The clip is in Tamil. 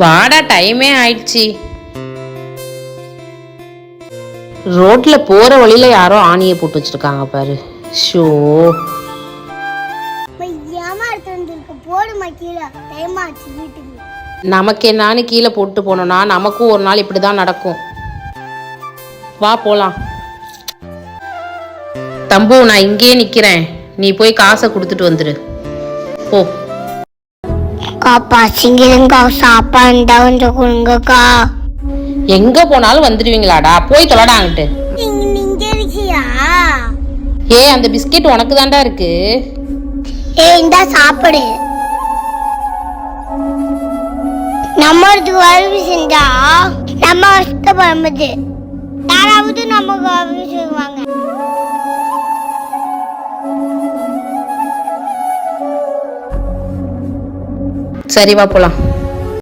வாடா டைமே ஆயிடுச்சு. ரோட்ல போற வழியில யாரோ ஆணியை போட்டு வச்சிருக்காங்க பாரு. ஷோ. நமக்கு என்னான்னு கீழே போட்டு போனோம்னா நமக்கும் ஒரு நாள் இப்படி தான் நடக்கும். வா போலாம். தம்பு நான் இங்கேயே நிக்கிறேன். நீ போய் காசை கொடுத்துட்டு வந்துரு. போ. அக்கா பசிங்கிருங்கா சாப்பாடு இருந்தா கொஞ்சம் கொடுங்கக்கா எங்க போனாலும் வந்துடுவீங்களாடா? போய் தொலைடாங்கிட்டு நீங்க நீங்க இருக்கியா ஏ அந்த பிஸ்கெட் உனக்கு தான்டா இருக்கு. ஏ இந்தா சாப்பிடு. நம்ம உதவி செஞ்சா நம்ம கஷ்டப்படும்போது யாராவது நமக்கு சரிவா போகலாம் போலாம்.